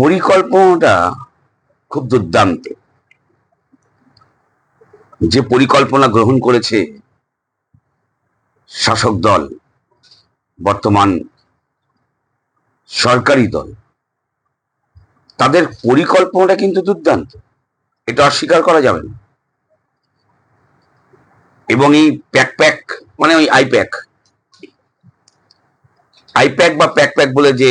পরিকল্পনাটা খুব দুর্দান্ত। যে পরিকল্পনা গ্রহণ করেছে শাসক দল, বর্তমান সরকারি দল, তাদের পরিকল্পনাটা কিন্তু দুর্দান্ত। এটা অস্বীকার করা যাবে না। এবং এই প্যাক প্যাক মানে ওই আইপ্যাক আইপ্যাক বা প্যাক প্যাক বলে যে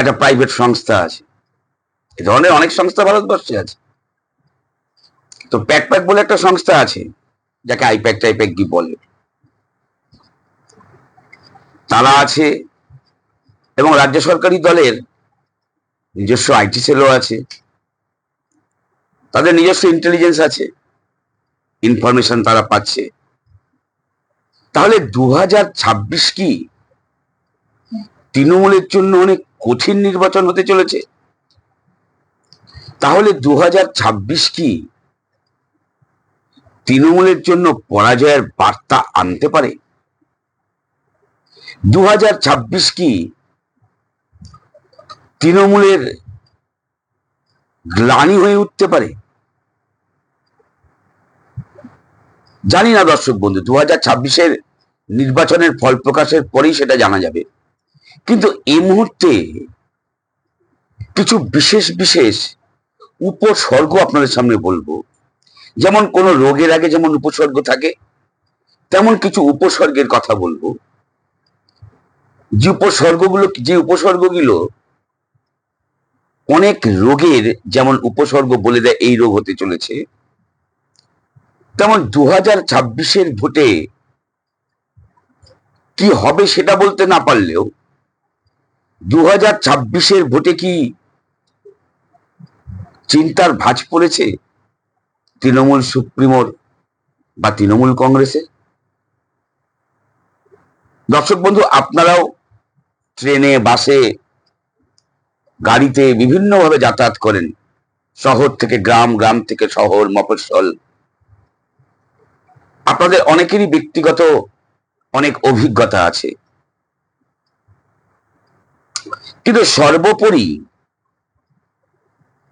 একটা প্রাইভেট সংস্থা আছে। এ ধরনের অনেক সংস্থা ভারতবর্ষে আছে। তো প্যাক প্যাক বলে একটা সংস্থা আছে, যাকে আইপ্যাক টাইপ্যাক কি বলে। তারা আছে এবং রাজ্য সরকারি দলের নিজস্ব আইটি সেলও আছে। তাদের নিজস্ব ইন্টেলিজেন্স আছে। ইনফরমেশন তারা পাচ্ছে। তাহলে দু ছাব্বিশ কি তৃণমূলের জন্য অনেক কঠিন নির্বাচন হতে চলেছে। তাহলে দু কি তৃণমূলের জন্য পরাজয়ের বার্তা আনতে পারে? দু কি তৃণমূলের গ্লানি হয়ে উঠতে পারে? জানি না দর্শক বন্ধু দু হাজার নির্বাচনের ফল প্রকাশের পরেই সেটা জানা যাবে। কিন্তু এই মুহূর্তে কিছু বিশেষ বিশেষ উপসর্গ আপনাদের সামনে বলব। যেমন কোন রোগের আগে যেমন উপসর্গ থাকে, তেমন কিছু উপসর্গের কথা বলব। যে উপসর্গগুলো যে উপসর্গগুলো অনেক রোগের যেমন উপসর্গ বলে দেয় এই রোগ হতে চলেছে, তেমন দু হাজার ছাব্বিশের ভোটে কি হবে সেটা বলতে না পারলেও দু হাজার ছাব্বিশের ভোটে কি চিন্তার ভাঁজ পড়েছে তৃণমূল সুপ্রিমোর বা তৃণমূল কংগ্রেসে দর্শক বন্ধু, আপনারাও ট্রেনে, বাসে, গাড়িতে বিভিন্নভাবে যাতায়াত করেন। শহর থেকে গ্রাম গ্রাম থেকে শহর, মফস্বল। আপনাদের অনেকেরই ব্যক্তিগত অনেক অভিজ্ঞতা আছে। কিন্তু সর্বোপরি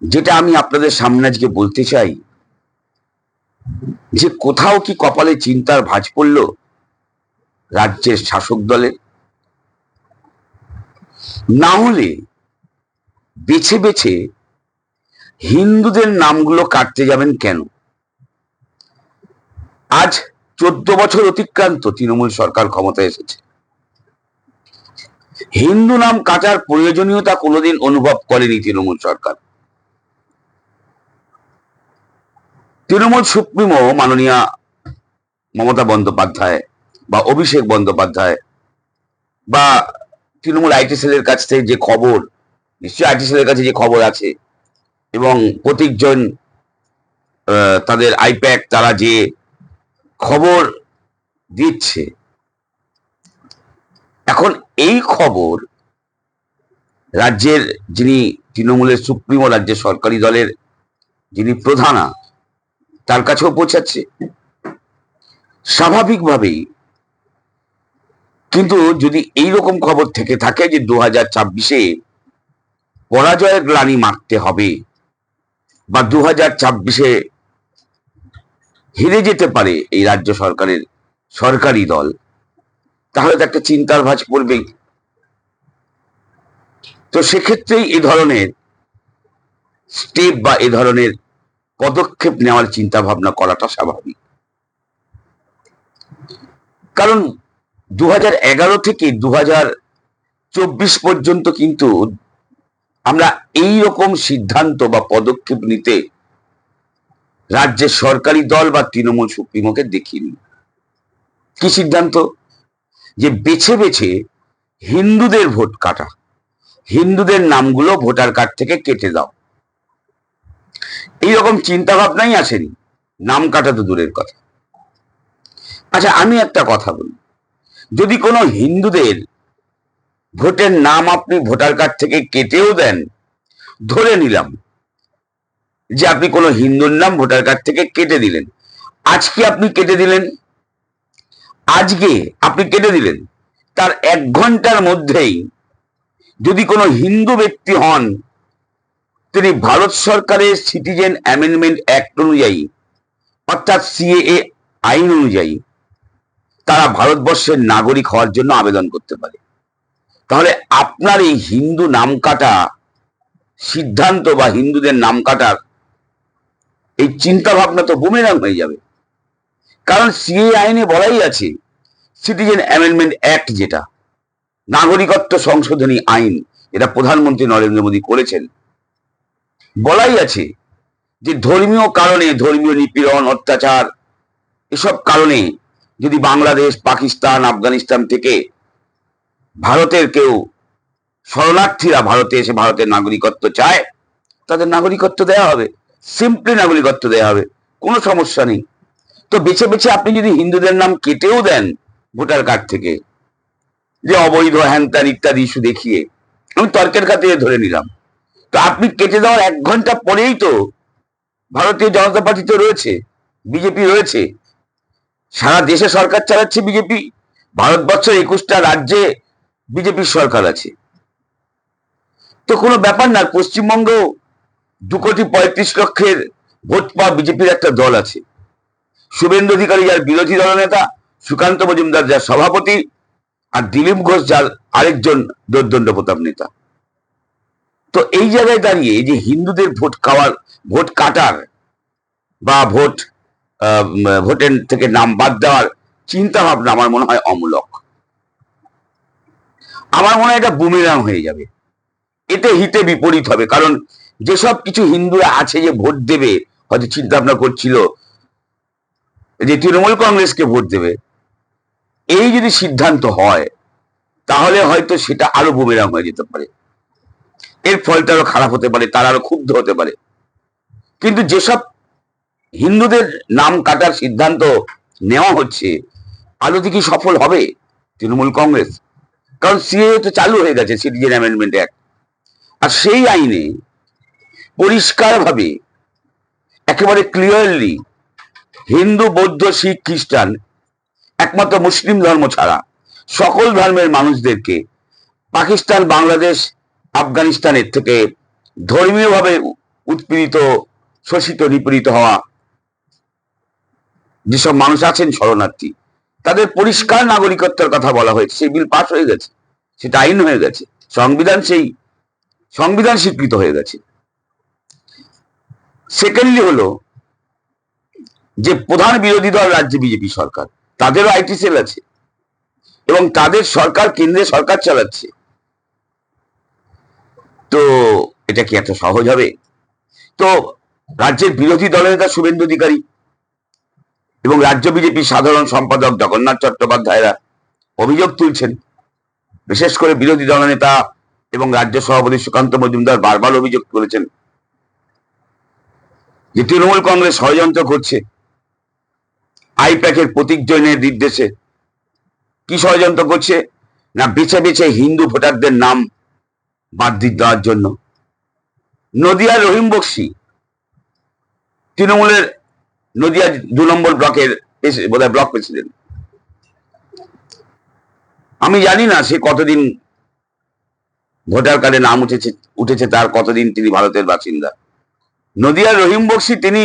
যেটা আমি আপনাদের সামনে আজকে বলতে চাই, যে কোথাও কি কপালে চিন্তার ভাঁজ পড়ল রাজ্যের শাসক দলের না হলে বেছে বেছে হিন্দুদের নামগুলো কাটতে যাবেন কেন? আজ চোদ্দ বছর অতিক্রান্ত তৃণমূল সরকার ক্ষমতায় এসেছে। হিন্দু নাম কাটার প্রয়োজনীয়তা কোনোদিন অনুভব করেনি তৃণমূল সরকার। তৃণমূল সুপ্রিমো মাননীয় মমতা বন্দ্যোপাধ্যায় বা অভিষেক বন্দ্যোপাধ্যায় বা তৃণমূল আইটি সেলের কাছ থেকে যে খবর নিশ্চয়ই আইটি সেলের কাছে যে খবর আছে এবং প্রত্যেকজন আহ, তাদের আইপ্যাক তারা যে খবর দিচ্ছে। এখন এই খবর রাজ্যের যিনি তৃণমূলের সুপ্রিমো রাজ্যের সরকারি দলের যিনি প্রধানা, তার কাছেও পৌঁছাচ্ছে। স্বাভাবিকভাবেই কিন্তু যদি এই রকম খবর থেকে থাকে যে দু হাজার ছাব্বিশে পরাজয়ের গ্লানি মারতে হবে বা দু হাজার ছাব্বিশে হেরে যেতে পারে এই রাজ্য সরকারের সরকারি দল তাহলে তো একটা চিন্তার ভাঁজ পড়বেই। তো সেক্ষেত্রেই এ ধরনের স্টেপ বা এ ধরনের পদক্ষেপ নেওয়ার চিন্তা ভাবনা করাটা স্বাভাবিক। কারণ দু থেকে দু পর্যন্ত কিন্তু আমরা এই রকম সিদ্ধান্ত বা পদক্ষেপ নিতে রাজ্যের সরকারি দল বা তৃণমূল সুপ্রিমোকে দেখিনি। কি সিদ্ধান্ত? যে বেছে বেছে হিন্দুদের ভোট কাটা। হিন্দুদের নামগুলো ভোটার কার্ড থেকে কেটে দাও। এইরকম চিন্তা ভাবনাই আসেনি। নাম কাটা তো দূরের কথা। আচ্ছা আমি একটা কথা বলি। যদি কোনো হিন্দুদের ভোটের নাম আপনি ভোটার কার্ড থেকে কেটেও দেন, ধরে নিলাম যে আপনি কোনো হিন্দুর নাম ভোটার কার্ড থেকে কেটে দিলেন। আজকে আপনি কেটে দিলেন? আজকে আপনি কেটে দিলেন। তার এক ঘণ্টার মধ্যেই যদি কোনো হিন্দু ব্যক্তি হন, তিনি ভারত সরকারের সিটিজেন অ্যামেন্ডমেন্ট অ্যাক্ট অনুযায়ী, অর্থাৎ সিএএ আইন অনুযায়ী, তারা ভারতবর্ষের নাগরিক হওয়ার জন্য আবেদন করতে পারে। তাহলে আপনার এই হিন্দু নাম কাটা সিদ্ধান্ত বা হিন্দুদের নাম কাটার এই চিন্তা ভাবনা তো বুমেরাং হয়ে যাবে। কারণ সিএ আইনে বলাই আছে, সিটিজেন অ্যামেন্ডমেন্ট অ্যাক্ট যেটা, নাগরিকত্ব সংশোধনী আইন এটা প্রধানমন্ত্রী নরেন্দ্র মোদী করেছেন। বলাই আছে যে ধর্মীয় কারণে ধর্মীয় নিপীড়ন, অত্যাচার, এসব কারণে যদি বাংলাদেশ, পাকিস্তান, আফগানিস্তান থেকে ভারতের কেউ শরণার্থীরা ভারতে এসে ভারতের নাগরিকত্ব চায়, তাদের নাগরিকত্ব দেওয়া হবে, সিম্পলি নাগরিকত্ব দেওয়া হবে, কোনো সমস্যা নেই। তো বেছে বেছে আপনি যদি হিন্দুদের নাম কেটেও দেন ভোটার কার্ড থেকে, যে অবৈধ হ্যান ত্যান ইত্যাদি ইস্যু দেখিয়ে, আমি তর্কের খাতিরে ধরে নিলাম। তো আপনি কেটে দেওয়ার এক ঘণ্টা পরেই তো ভারতীয় জনতা পার্টি তো রয়েছে, বিজেপি রয়েছে। সারা দেশে সরকার চালাচ্ছে বিজেপি, ভারতবর্ষের একুশটা রাজ্যে বিজেপির সরকার আছে। তো কোনো ব্যাপার না, পশ্চিমবঙ্গ দু কোটি পঁয়ত্রিশ লক্ষের ভোট পাওয়া বিজেপির একটা দল আছে। শুভেন্দু অধিকারী যার বিরোধী দলনেতা সুকান্ত মজুমদার যার সভাপতি, আর দিলীপ ঘোষ যার আরেকজন দোর্দণ্ড প্রতাপ নেতা। তো এই জায়গায় দাঁড়িয়ে যে হিন্দুদের ভোট খাওয়ার, ভোট কাটার বা ভোট ভোটের থেকে নাম বাদ দেওয়ার চিন্তা ভাবনা আমার মনে হয় অমূলক। আমার মনে হয় এটা বুমেরাং হয়ে যাবে। এতে হিতে বিপরীত হবে। কারণ যেসব কিছু হিন্দুরা আছে যে ভোট দেবে, হয়তো চিন্তা ভাবনা করছিল যে তৃণমূল কংগ্রেসকে ভোট দেবে, এই যদি সিদ্ধান্ত হয়, তাহলে হয়তো সেটা আরও বুমেরাং হয়ে যেতে পারে। এর ফলটা আরও খারাপ হতে পারে, তারা আরও ক্ষুব্ধ হতে পারে। কিন্তু যেসব হিন্দুদের নাম কাটার সিদ্ধান্ত নেওয়া হচ্ছে আদতে কি সফল হবে তৃণমূল কংগ্রেস? কারণ সিএ তো চালু হয়ে গেছে, সিটিজেন অ্যামেন্ডমেন্ট অ্যাক্ট। আর সেই আইনে পরিষ্কারভাবে, একেবারে ক্লিয়ারলি হিন্দু, বৌদ্ধ, শিখ, খ্রিস্টান, একমাত্র মুসলিম ধর্ম ছাড়া সকল ধর্মের মানুষদেরকে পাকিস্তান, বাংলাদেশ আফগানিস্তানের থেকে ধর্মীয়ভাবে উৎপীড়িত, শোষিত, নিপীড়িত হওয়া যেসব মানুষ আছেন শরণার্থী, তাদের পরিষ্কার নাগরিকত্বের কথা বলা হয়েছে। সেই বিল পাস হয়ে গেছে, সেটা আইন হয়ে গেছে, সংবিধান সেই, সংবিধান স্বীকৃত হয়ে গেছে। সেকেন্ডলি হলো যে প্রধান বিরোধী দল রাজ্যে বিজেপি সরকার, তাদেরও আইটি সেল আছে এবং তাদের সরকার কেন্দ্রে সরকার চালাচ্ছে। তো এটা কি এত সহজ হবে? তো রাজ্যের বিরোধী দলনেতা শুভেন্দু অধিকারী এবং রাজ্য বিজেপি সাধারণ সম্পাদক জগন্নাথ চট্টোপাধ্যায়রা অভিযোগ তুলছেন। বিশেষ করে বিরোধী দলনেতা এবং রাজ্য সভাপতি সুকান্ত মজুমদার বারবার অভিযোগ করেছেন যে তৃণমূল কংগ্রেস ষড়যন্ত্র করছে। আইপ্যাকের প্রতীক জৈনের নির্দেশে কি ষড়যন্ত্র করছে? না বেছে বেছে হিন্দু ভোটারদের নাম বাদ দিয়ে দেওয়ার জন্য? নদিয়ার রহিম বক্সি তৃণমূলের নদিয়া দু নম্বর ব্লকের বোধহয় ব্লক প্রেসিডেন্ট। আমি জানি না সে কতদিন ভোটার কার্ডে নাম উঠেছে উঠেছে তার কতদিন তিনি ভারতের বাসিন্দা। নদিয়ার রহিম বক্সি তিনি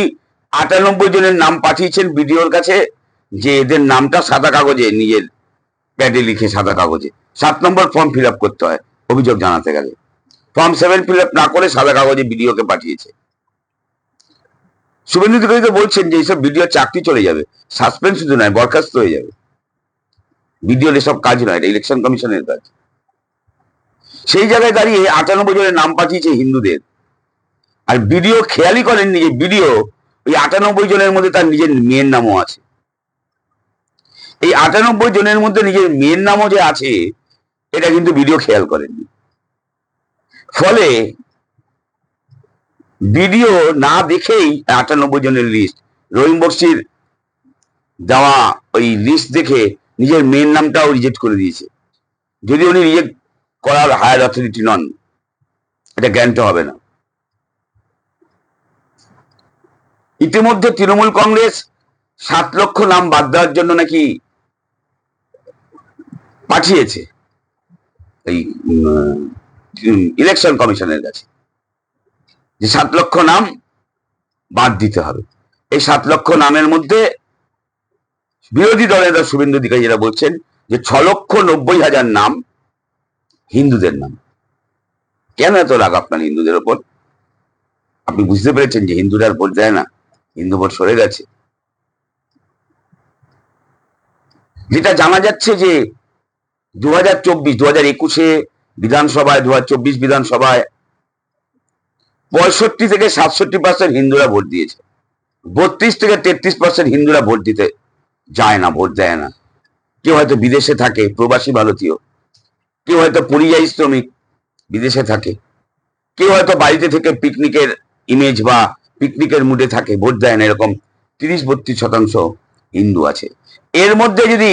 আটানব্বই জনের নাম পাঠিয়েছেন বিডিওর কাছে, যে এদের নামটা সাদা কাগজে, নিজের প্যাডে লিখে সাদা কাগজে। সাত নম্বর ফর্ম ফিল করতে হয়, অভিযোগ জানাতে গেলে। ফর্ম সেভেন ফিল না করে সাদা কাগজে বিডিওকে পাঠিয়েছে। শুভেন্দু বলছেন যে এইসব বিডিও চাকরি চলে যাবে সাসপেন্ড শুধু নয়, বরখাস্ত হয়ে যাবে। বিডিওর এসব কাজ নয়, এটা ইলেকশন কমিশনের কাজ। সেই জায়গায় দাঁড়িয়ে আটানব্বই জনের নাম পাঠিয়েছে হিন্দুদের। আর বিডিও খেয়ালই করেননি যে বিডিও ওই আটানব্বই জনের মধ্যে তার নিজের মেয়ের নামও আছে। এই আটানব্বই জনের মধ্যে নিজের মেয়ের নামও যে আছে, এটা কিন্তু ভিডিও খেয়াল করেননি। ফলে ভিডিও না দেখেই আটানব্বই জনের লিস্ট রহিম বক্সির দেওয়া ওই লিস্ট দেখে নিজের মেয়ের নামটাও রিজেক্ট করে দিয়েছে। যদি উনি রিজেক্ট করার হায়ার অথরিটি নন, এটা জ্ঞানটা হবে না। ইতিমধ্যে তৃণমূল কংগ্রেস সাত লক্ষ নাম বাদ দেওয়ার জন্য নাকি পাঠিয়েছে এই ইলেকশন কমিশনের কাছে। যে সাত লক্ষ নাম বাদ দিতে হবে। এই সাত লক্ষ নামের মধ্যে বিরোধী দলের নেতা শুভেন্দু অধিকারীরা বলছেন যে ছ লক্ষ নব্বই হাজার নাম হিন্দুদের নাম। কেন এত রাগ আপনার হিন্দুদের ওপর? আপনি বুঝতে পেরেছেন যে হিন্দুরা ভোট দেয় না। ভোট সরে গেছে। যেটা জানা যাচ্ছে যে দু হাজার চব্বিশ দু হাজার একুশে বিধানসভায় দু হাজার চব্বিশ বিধানসভায় পঁয়ষট্টি থেকে সাতষট্টি পার্সেন্ট হিন্দুরা ভোট দিয়েছে। বত্রিশ থেকে তেত্রিশ পার্সেন্ট হিন্দুরা ভোট দিতে যায় না, ভোট দেয় না। কেউ হয়তো বিদেশে থাকে, প্রবাসী ভারতীয়। কেউ হয়তো পরিযায়ী শ্রমিক, বিদেশে থাকে। কেউ হয়তো বাড়িতে থেকে পিকনিকের ইমেজ বা পিকনিকের মুডে থাকে, ভোট দেয় না এরকম তিরিশ বত্রিশ শতাংশ হিন্দু আছে। এর মধ্যে যদি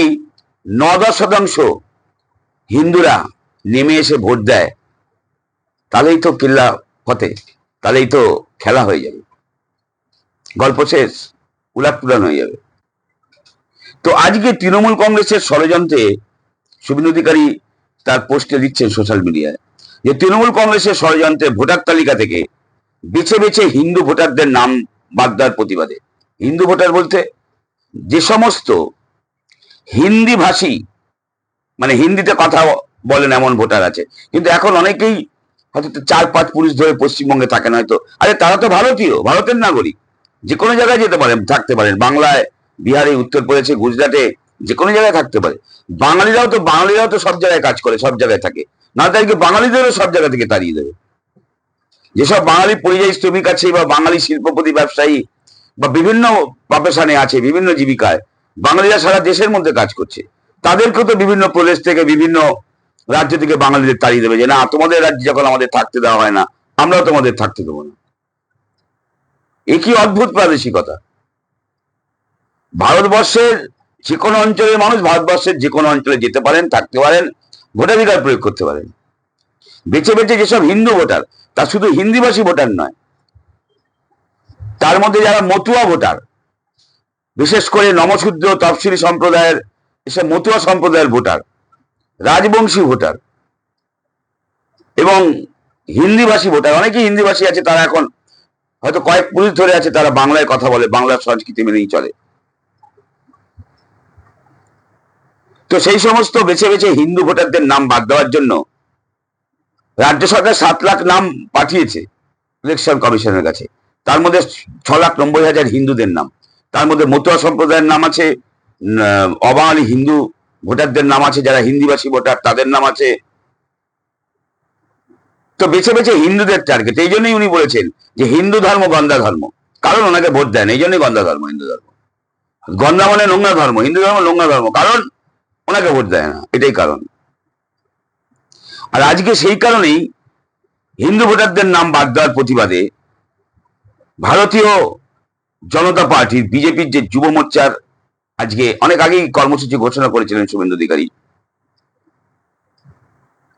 ন দশ শতাংশ হিন্দুরা নেমে এসে ভোট দেয়, তাহলেই তো কিল্লা ফতে, তাহলেই তো খেলা হয়ে যাবে। গল্প শেষ, উলাট পুরান হয়ে যাবে। তো আজকে তৃণমূল কংগ্রেসের ষড়যন্ত্রে শুভেন্দু অধিকারী তার পোস্টে দিচ্ছেন সোশ্যাল মিডিয়ায় যে তৃণমূল কংগ্রেসের ষড়যন্ত্রে ভোটার তালিকা থেকে বেছে বেছে হিন্দু ভোটারদের নাম বাদ দেওয়ার প্রতিবাদে। হিন্দু ভোটার বলতে যে সমস্ত হিন্দি ভাষী মানে হিন্দিতে কথা বলেন এমন ভোটার আছে। কিন্তু এখন অনেকেই হয়তো চার পাঁচ পুলিশ ধরে পশ্চিমবঙ্গে থাকেন হয়তো। আরে তারা তো ভারতীয়, ভারতের নাগরিক। যে কোনো জায়গায় যেতে পারেন, থাকতে পারেন। বাংলায়, বিহারে উত্তরপ্রদেশে গুজরাটে যে কোনো জায়গায় থাকতে পারে। বাঙালিরাও তো বাঙালিরাও তো সব জায়গায় কাজ করে, সব জায়গায় থাকে। না তাদেরকে বাঙালিদেরও সব জায়গা থেকে তাড়িয়ে দেবে? যেসব বাঙালি পরিযায়ী শ্রমিক আছে বা বাঙালি শিল্পপতি ব্যবসায়ী বা বিভিন্ন প্রফেশনে আছে, বিভিন্ন জীবিকায়, বাঙালিরা সারা দেশের মধ্যে কাজ করছে তাদেরকে তো বিভিন্ন প্রদেশ থেকে বিভিন্ন রাজ্য থেকে বাঙালিদের তাড়িয়ে দেবে যে, না, তোমাদের রাজ্যে যখন আমাদের থাকতে দেওয়া হয় না, আমরাও তোমাদের থাকতে দেবো না। এ কি অদ্ভুত প্রাদেশিকতা! ভারতবর্ষের যে কোনো অঞ্চলের মানুষ ভারতবর্ষের যে কোনো অঞ্চলে যেতে পারেন, থাকতে পারেন, ভোটাধিকার প্রয়োগ করতে পারেন। বেছে বেছে যেসব হিন্দু ভোটার, তা শুধু হিন্দিভাষী ভোটার নয়, তার মধ্যে যারা মতুয়া ভোটার, বিশেষ করে নমশূদ্র তফসিলি সম্প্রদায়ের, এসব মতুয়া সম্প্রদায়ের ভোটার, রাজবংশী ভোটার এবং হিন্দিভাষী ভোটার, অনেকেই হিন্দিভাষী আছে, তারা এখন হয়তো কয়েক পুলিশ ধরে আছে, তারা বাংলায় কথা বলে বাংলার সংস্কৃতি মেনেই চলে। তো সেই সমস্ত বেছে বেছে হিন্দু ভোটারদের নাম বাদ দেওয়ার জন্য রাজ্য সরকার সাত লাখ নাম পাঠিয়েছে ইলেকশন কমিশনের কাছে। তার মধ্যে ছ লাখ নব্বই হাজার হিন্দুদের নাম। তার মধ্যে মতুয়া সম্প্রদায়ের নাম আছে অবাঙালি হিন্দু ভোটারদের নাম আছে, যারা হিন্দিভাষী ভোটার, তাদের নাম আছে। তো বেছে বেছে হিন্দুদের টার্গেট এই জন্যই উনি বলেছেন যে হিন্দু ধর্ম, গন্ধা ধর্ম। কারণ ওনাকে ভোট দেন, এই জন্যই গন্ধা ধর্ম, হিন্দু ধর্ম। গন্ধা মানে নোংরা ধর্ম, হিন্দু ধর্ম নোংরা ধর্ম, কারণ ওনাকে ভোট দেয় না, এটাই কারণ। আর আজকে সেই কারণেই হিন্দু ভোটারদের নাম বাদ দেওয়ার প্রতিবাদে ভারতীয় জনতা পার্টির বিজেপির যে যুব মোর্চার আজকে অনেক আগেই কর্মসূচি ঘোষণা করেছিলেন শুভেন্দু অধিকারী।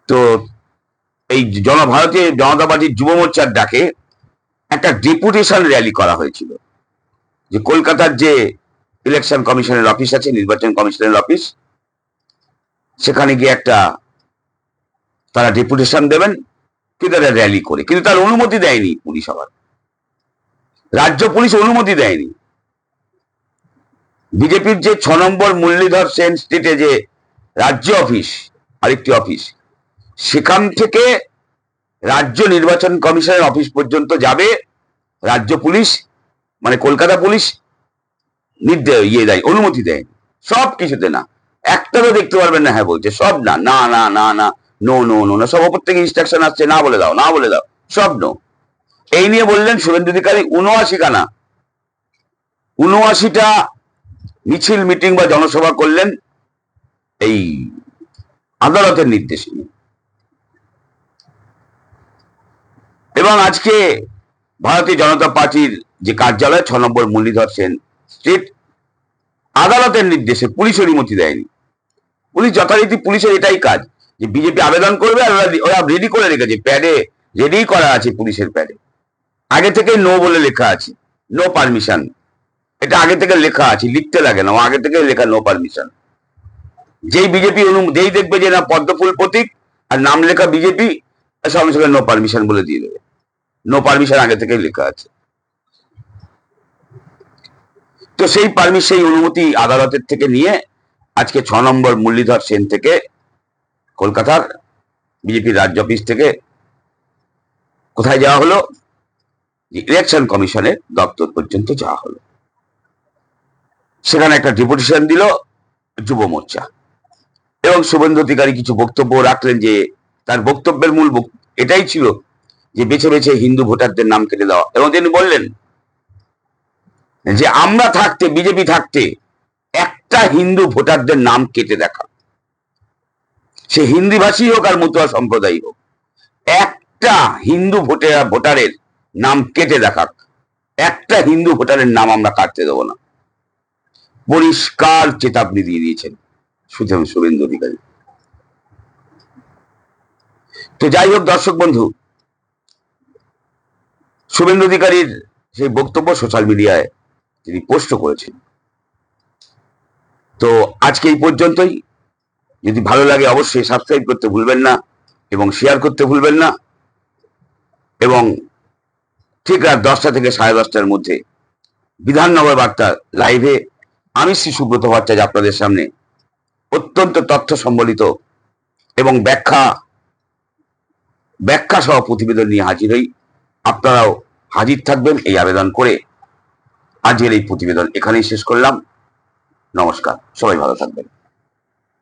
তো এই জন, ভারতীয় জনতা পার্টির যুব মোর্চার ডাকে একটা ডেপুটেশন র্যালি করা হয়েছিল যে কলকাতার যে ইলেকশন কমিশনের অফিস আছে, নির্বাচন কমিশনের অফিস, সেখানে গিয়ে একটা তারা ডেপুটেশন দেবেন কিন্তু তারা র্যালি করে। কিন্তু তার অনুমতি দেয়নি পুলিশ আবার। রাজ্য পুলিশ অনুমতি দেয়নি। বিজেপির যে ছ নম্বর মুরলীধর সেন স্ট্রিটে যে রাজ্য অফিস, আরেকটি অফিস, সেখান থেকে রাজ্য নির্বাচন কমিশনের অফিস পর্যন্ত যাবে রাজ্য পুলিশ মানে কলকাতা পুলিশ নির্দেশ ইয়ে দেয়, অনুমতি দেয় সব কিছুতে না। একটা একটারও দেখতে পারবেন না হ্যাঁ বলছে, সব না না না না না। নো নো নো না, সব ওপর থেকে ইনস্ট্রাকশন আসছে, না বলে দাও, না বলে দাও, সব নো এই নিয়ে বললেন শুভেন্দু অধিকারী, উনআশি কানা উনআশিটা মিছিল মিটিং বা জনসভা করলেন এই আদালতের নির্দেশে। এবং আজকে ভারতীয় জনতা পার্টির যে কার্যালয়, ছ নম্বর মুরলীধর সেন স্ট্রিট আদালতের নির্দেশে পুলিশ অনুমতি দেয়নি। পুলিশ যথারীতি পুলিশের এটাই কাজ। যে বিজেপি আবেদন করবে আর ওরা- ওরা রেডি করে রেখেছে প্যাডে রেডি করা আছে পুলিশের প্যাডে আগে থেকে নো বলে লেখা আছে নো পারমিশন এটা আগে থেকে লেখা আছে, লিখতে লাগে না, আগে থেকে লেখা নো পারমিশন যেই বিজেপি যেই দেখবে যে না পদ্মফুল প্রতীক, আর নাম লেখা বিজেপি সঙ্গে সঙ্গে নো পারমিশন বলে দিয়ে দেবে। নো পারমিশন আগে থেকেই লেখা আছে। তো সেই পারমিশন অনুমতি আদালতের থেকে নিয়ে আজকে ছ নম্বর মুরলীধর সেন থেকে কলকাতার বিজেপির রাজ্য অফিস থেকে কোথায় যাওয়া হলো? ইলেকশন কমিশনের দপ্তর পর্যন্ত যাওয়া হলো। সেখানে একটা ডেপুটেশন দিল যুব মোর্চা। এবং শুভেন্দু অধিকারী কিছু বক্তব্য রাখলেন যে তার বক্তব্যের মূল এটাই ছিল যে বেছে বেছে হিন্দু ভোটারদের নাম কেটে দেওয়া। এবং তিনি বললেন যে আমরা থাকতে, বিজেপি থাকতে একটা হিন্দু ভোটারদের নাম কেটে দেখা। সে হিন্দি ভাষী হোক আর মতুয়া সম্প্রদায় হোক, একটা হিন্দু ভোটে ভোটারের নাম কেটে দেখাক। একটা হিন্দু ভোটারের নাম আমরা কাটতে দেবো না। পরিষ্কার চেতাবনী দিয়ে দিয়েছেন সুতরাং শুভেন্দু অধিকারী। তো যাই হোক দর্শক বন্ধু, শুভেন্দু অধিকারীর সেই বক্তব্য সোশ্যাল মিডিয়ায় তিনি পোস্ট করেছেন। তো আজকে এই পর্যন্তই। যদি ভালো লাগে অবশ্যই সাবস্ক্রাইব করতে ভুলবেন না এবং শেয়ার করতে ভুলবেন না এবং ঠিক রাত দশটা থেকে সাড়ে দশটার মধ্যে বিধাননগর বার্তা লাইভে আমি শ্রী সুব্রত ভট্টাচার্য আপনাদের সামনে অত্যন্ত তথ্য সম্বলিত এবং ব্যাখ্যা ব্যাখ্যা সহ প্রতিবেদন নিয়ে হাজির হই। আপনারাও হাজির থাকবেন এই আবেদন করে। আজকের এই প্রতিবেদন এখানেই শেষ করলাম। নমস্কার। সবাই ভালো থাকবেন।